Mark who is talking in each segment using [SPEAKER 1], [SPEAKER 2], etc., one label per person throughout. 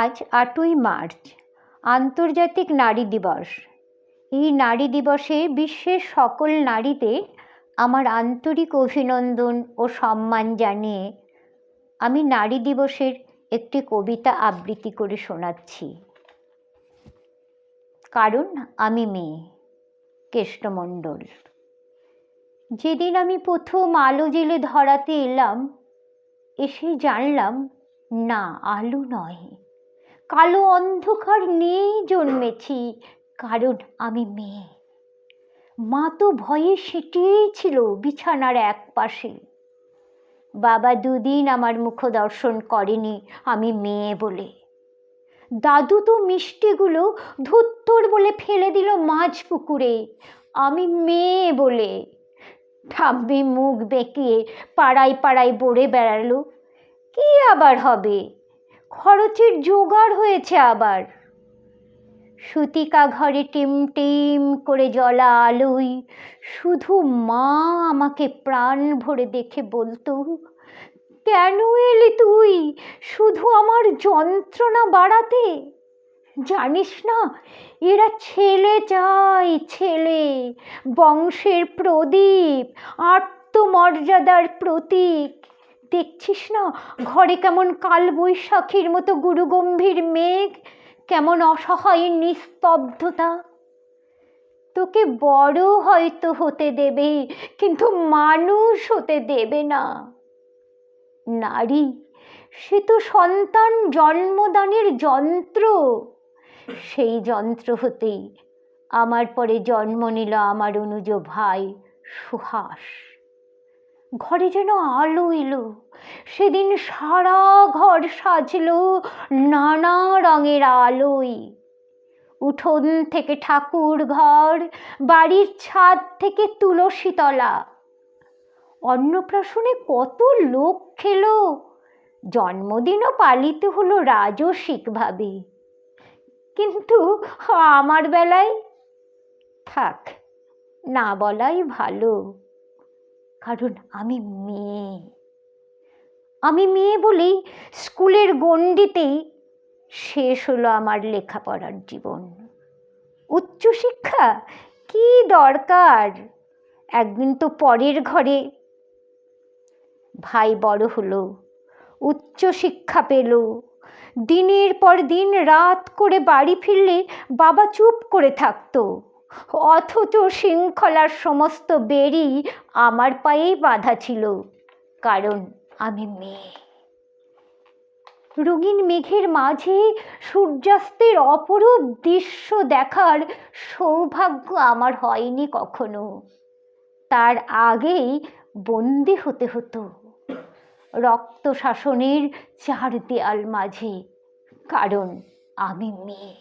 [SPEAKER 1] আজ আটই মার্চ, আন্তর্জাতিক নারী দিবস। এই নারী দিবসে বিশ্বের সকল নারীদের আমার আন্তরিক অভিনন্দন ও সম্মান জানিয়ে আমি নারী দিবসের একটি কবিতা আবৃত্তি করে শোনাচ্ছি। কারণ আমি মেয়ে, কেষ্টমণ্ডল। যেদিন আমি প্রথম আলো জেলে ধরাতে এলাম, এসে জানলাম, না, আলো নয়। কালো অন্ধকার নিয়েই জন্মেছি, কারণ আমি মেয়ে। মা তো ভয়ে সেটিয়েই ছিল বিছানার এক পাশে। বাবা দুদিন আমার মুখ দর্শন করেনি আমি মেয়ে বলে। দাদু তো মিষ্টিগুলো ধুত্তর বলে ফেলে দিল মাঝ পুকুরে, আমি মেয়ে বলে। ঠাম্মি মুখ বেঁকিয়ে পাড়ায় পাড়ায় বড়ে বেড়ালো, কি আবার হবে? খরচের জোগাড় হয়েছে আবার। সুতিকা ঘরে টিম টিম করে জ্বলা আলোই, শুধু মা আমাকে প্রাণ ভরে দেখে বলতো, কেন এলি তুই? শুধু আমার যন্ত্রণা বাড়াতে? জানিস না, এরা ছেলে চাই ছেলে, বংশের প্রদীপ, আত্মমর্যাদার প্রতীক। দেখছিস না? ঘরে কেমন কাল বৈশাখীর মতো গুরুগম্ভীর মেঘ, কেমন অসহায় নিস্তব্ধতা। তোকে বড় হয়তো হতে দেবে, কিন্তু মানুষ হতে দেবে না। নারী, সে তো সন্তান জন্মদানের যন্ত্র। সেই যন্ত্র হতেই আমার পরে জন্ম নিল আমার অনুজ ভাই সুহাস। ঘরে যেন আলো এলো, সেদিন সারা ঘর সাজল নানা রঙের আলোয়। উঠোন থেকে ঠাকুর ঘর, বাড়ির ছাদ থেকে তুলসীতলা অন্নপ্রাশনে কত লোক খেলো, জন্মদিনও পালিত হলো রাজসিকভাবে। কিন্তু আমার বেলায়, থাক, না বলাই ভালো। কারণ আমি মেয়ে। আমি মেয়ে বলেই স্কুলের গণ্ডিতেই শেষ হলো আমার লেখাপড়ার জীবন। উচ্চশিক্ষা কি দরকার? একদিন তো পরের ঘরে। ভাই বড় হলো উচ্চশিক্ষা পেল। দিনের পর দিন রাত করে বাড়ি ফিরলে বাবা চুপ করে থাকতো। অথচ শৃঙ্খলার সমস্ত বেরি আমার পায়েই বাধা ছিল, কারণ আমি মেয়ে। রঙিন মেঘের মাঝে সূর্যাস্তের অপরূপ দৃশ্য দেখার সৌভাগ্য আমার হয়নি কখনো। তার আগেই বন্দি হতে হতো রক্ত শাসনের চার দেয়াল মাঝে, কারণ আমি মেয়ে।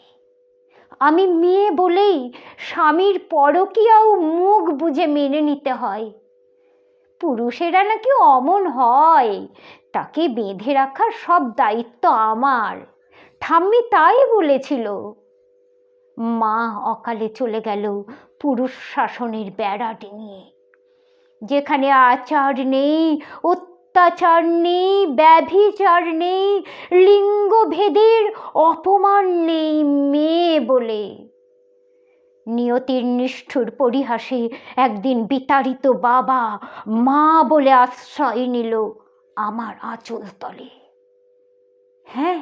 [SPEAKER 1] আমি মেয়ে বলেই স্বামীর পরকীয়াও মুখ বুঝে মেনে নিতে হয়। পুরুষেরা নাকি অমন হয়, তাকে বেঁধে রাখার সব দায়িত্ব আমার, ঠাম্মি তাই বলেছিল। মা অকালে চলে গেল পুরুষ শাসনের বেড়া ডিঙিয়ে যেখানে আচার নেই, অত্যাচার নেই, ব্যভিচার নেই লিঙ্গভেদের অপমান নেই মেয়ে বলে। নিয়তির নিষ্ঠুর পরিহাসে একদিন বিতাড়িত বাবা মা বলে আশ্রয় নিল আমার আঁচল তলে। হ্যাঁ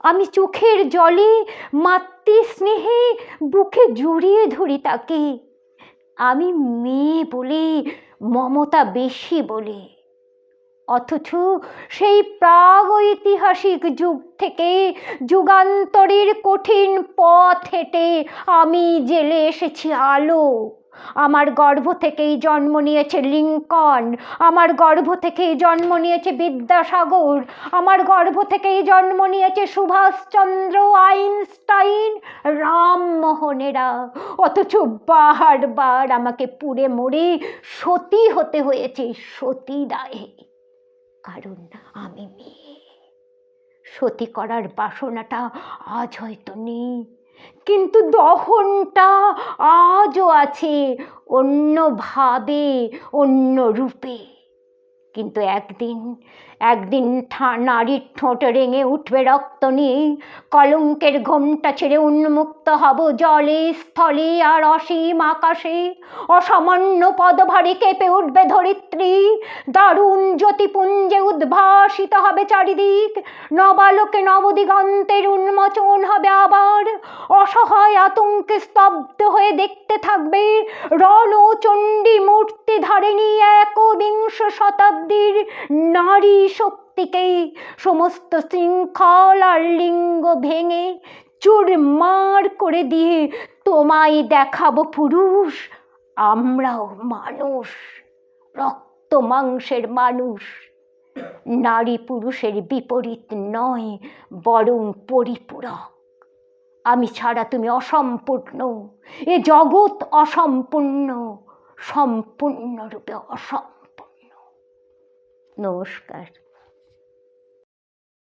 [SPEAKER 1] আমি চোখের জলে মাতৃ স্নেহে বুকে জড়িয়ে ধরি তাকে। আমি মেয়ে বলে মমতা বেশি বলে। অথচ সেই প্রাগৈতিহাসিক যুগ থেকে যুগান্তরের কঠিন পথ হেঁটে আমি জেলে এসেছি আলো। আমার গর্ভ থেকেই জন্ম নিয়েছে লিঙ্কন। আমার গর্ভ থেকেই জন্ম নিয়েছে বিদ্যাসাগর। আমার গর্ভ থেকেই জন্ম নিয়েছে সুভাষচন্দ্র আইনস্টাইন, রামমোহনেরা। অথচ বারবার আমাকে পুড়ে মরে সতী হতে হয়েছে সতী দায়ে। কারণ আমি মেয়ে। সতী করার বাসনাটা আজ হয়তো নেই, কিন্তু দহনটা আজও আছে অন্যভাবে, অন্য রূপে। কিন্তু একদিন একদিন নারীর ঠোঁট রেঙে উঠবে রক্ত নিয়ে কলঙ্কের ঘোমটা ছেড়ে উন্মুক্ত হব জলে, স্থলে আর অসীম আকাশে। অসামান্য পদভারে কেঁপে উঠবে ধরিত্রী। দারুণ জ্যোতিপুঞ্জে উদ্ভাসিত হবে চারিদিক। নবালোকে নবদিগন্তের উন্মোচন হবে আবার। অসহায় আতঙ্কে স্তব্ধ হয়ে দেখতে থাকবে রণচণ্ডী মূর্তি ধারিণী একবিংশ শতাব্দীর নারী শক্তিকে সমস্ত শৃঙ্খল আর লিঙ্গ ভেঙে চুরমার করে দিয়ে তোমায় দেখাবো পুরুষ, আমরাও মানুষ, রক্ত মাংসের মানুষ। নারী পুরুষের বিপরীত নয়, বরং পরিপূরক। আমি ছাড়া তুমি অসম্পূর্ণ, এ জগৎ অসম্পূর্ণ, সম্পূর্ণরূপে অসম্পূর্ণ নমস্কার।